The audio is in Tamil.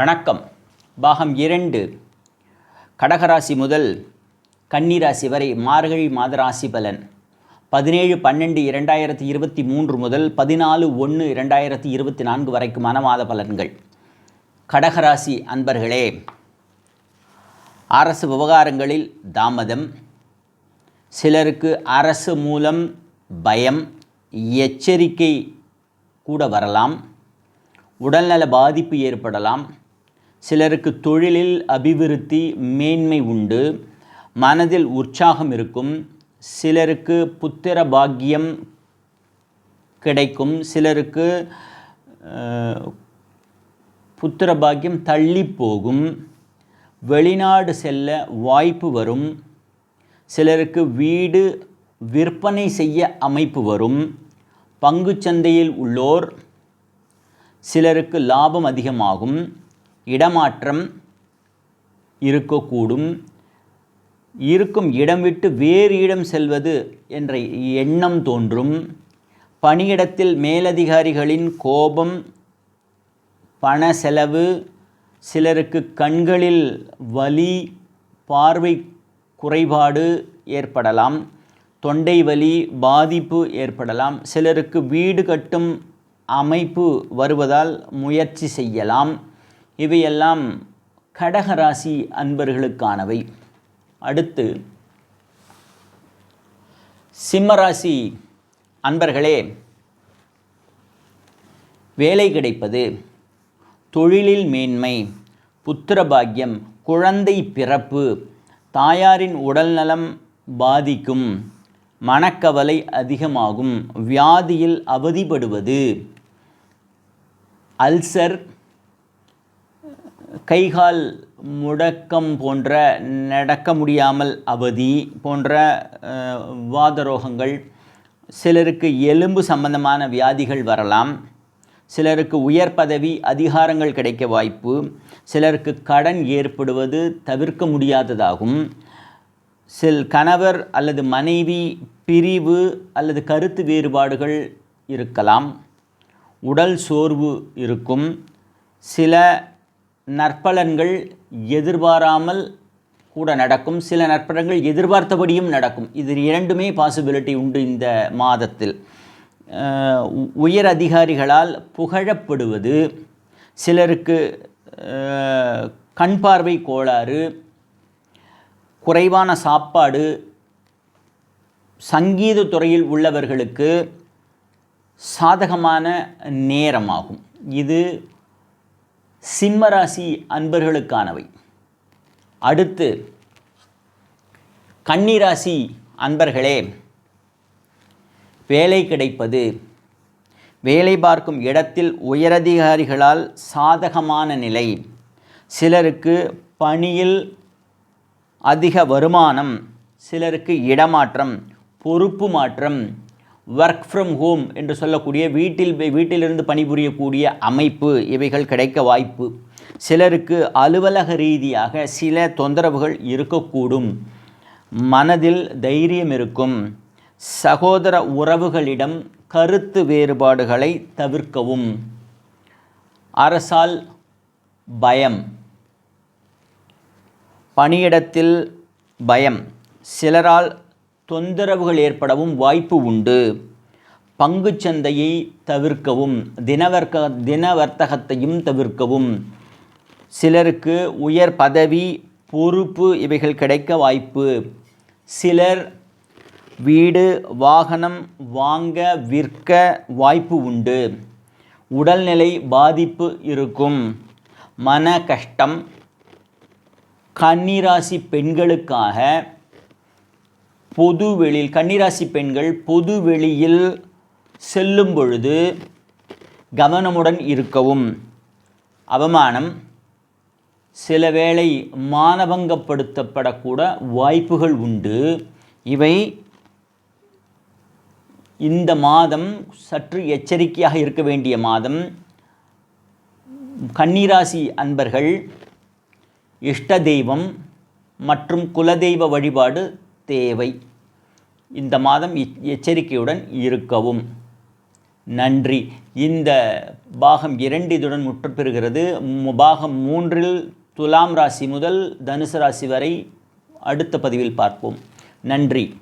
வணக்கம். பாகம் இரண்டு கடகராசி முதல் கன்னிராசி வரை மார்கழி மாத ராசி பலன். பதினேழு பன்னெண்டு இரண்டாயிரத்தி இருபத்தி மூன்று முதல் பதினாலு ஒன்று இரண்டாயிரத்தி இருபத்தி நான்கு வரைக்குமான மாத பலன்கள். கடகராசி அன்பர்களே அரசு விவகாரங்களில் தாமதம். சிலருக்கு அரசு மூலம் பயம் எச்சரிக்கை கூட வரலாம். உடல்நல பாதிப்பு ஏற்படலாம். சிலருக்கு தொழிலில் அபிவிருத்தி மேன்மை உண்டு மனதில் உற்சாகம் இருக்கும் சிலருக்கு புத்திர பாக்கியம் கிடைக்கும் சிலருக்கு புத்திர பாக்கியம் தள்ளி போகும் வெளிநாடு செல்ல வாய்ப்பு வரும் சிலருக்கு வீடு விற்பனை செய்ய அமைப்பு வரும் பங்குச்சந்தையில் உள்ளோர் சிலருக்கு லாபம் அதிகமாகும் இடமாற்றம் இருக்கக்கூடும். இருக்கும் இடம் விட்டு வேறு இடம் செல்வது என்ற எண்ணம் தோன்றும். பணியிடத்தில் மேலதிகாரிகளின் கோபம் பண செலவு சிலருக்கு கண்களில் வலி பார்வை குறைபாடு ஏற்படலாம். தொண்டை வலி பாதிப்பு ஏற்படலாம். சிலருக்கு வீடு கட்டும் அமைப்பு வருவதால் முயற்சி செய்யலாம். இவையெல்லாம் கடகராசி அன்பர்களுக்கானவை. அடுத்து சிம்மராசி அன்பர்களே வேலை கிடைப்பது தொழிலில் மேன்மை புத்திரபாகியம் குழந்தை பிறப்பு தாயாரின் உடல்நலம் பாதிக்கும் மனக்கவலை அதிகமாகும் வியாதியில் அவதிப்படுவது அல்சர் கைகால் முடக்கம் போன்ற நடக்க முடியாமல் அவதி போன்ற வாத வாதரோகங்கள். சிலருக்கு எலும்பு சம்பந்தமான வியாதிகள் வரலாம். சிலருக்கு உயர் பதவி அதிகாரங்கள் கிடைக்க வாய்ப்பு. சிலருக்கு கடன் ஏற்படுவது தவிர்க்க முடியாததாகும். சில் கணவர் அல்லது மனைவி பிரிவு அல்லது கருத்து வேறுபாடுகள் இருக்கலாம். உடல் சோர்வு இருக்கும். சில நற்பலன்கள் எதிர்பாராமல் கூட நடக்கும். சில நற்பலன்கள் எதிர்பார்த்தபடியும் நடக்கும். இது இரண்டுமே பாசிபிலிட்டி உண்டு இந்த மாதத்தில். உயர் அதிகாரிகளால் புகழப்படுவது சிலருக்கு கண் பார்வை கோளாறு குறைவான சாப்பாடு சங்கீத துறையில் உள்ளவர்களுக்கு சாதகமான நேரமாகும். இது சிம்மராசி அன்பர்களுக்கானவை. அடுத்து கன்னிராசி அன்பர்களே வேலை கிடைப்பது வேலை பார்க்கும் இடத்தில் உயரதிகாரிகளால் சாதகமான நிலை. சிலருக்கு பணியில் அதிக வருமானம் சிலருக்கு இடமாற்றம் பொறுப்பு மாற்றம் ஒர்க் ஃப்ரம் ஹோம் என்று சொல்லக்கூடிய வீட்டில் வீட்டிலிருந்து பணிபுரியக்கூடிய அமைப்பு இவைகள் கிடைக்க வாய்ப்பு. சிலருக்கு அலுவலக ரீதியாக சில தொந்தரவுகள் இருக்கக்கூடும். மனதில் தைரியம் இருக்கும். சகோதர உறவுகளிடம் கருத்து வேறுபாடுகளை தவிர்க்கவும். அரசால் பயம். பணியிடத்தில் பயம். சிலரால் தொந்தரவுகள் ஏற்படவும் வாய்ப்பு உண்டு. பங்கு சந்தையை தவிர்க்கவும் தினவர்க்க தின வர்த்தகத்தையும் தவிர்க்கவும். சிலருக்கு உயர் பதவி பொறுப்பு இவைகள் கிடைக்க வாய்ப்பு. சிலர் வீடு வாகனம் வாங்க விற்க வாய்ப்பு உண்டு. உடல்நிலை பாதிப்பு இருக்கும். மன கஷ்டம் கன்னிராசி பெண்களுக்காக பொது வெளியில் கன்னிராசி பெண்கள் பொது வெளியில் செல்லும் பொழுது கவனமுடன் இருக்கவும் அவமானம் சில வேளை மானபங்கப்படுத்தப்படக்கூட வாய்ப்புகள் உண்டு. இவை இந்த மாதம் சற்று எச்சரிக்கையாக இருக்க வேண்டிய மாதம். கன்னிராசி அன்பர்கள் இஷ்ட தெய்வம் மற்றும் குலதெய்வ வழிபாடு தேவை. இந்த மாதம் எச்சரிக்கையுடன் இருக்கவும். நன்றி. இந்த பாகம் இரண்டு இதுடன் முற்று பெறுகிறது மு- பாகம் மூன்றில் துலாம் ராசி முதல் தனுசு ராசி வரை அடுத்த பதிவில் பார்ப்போம். நன்றி.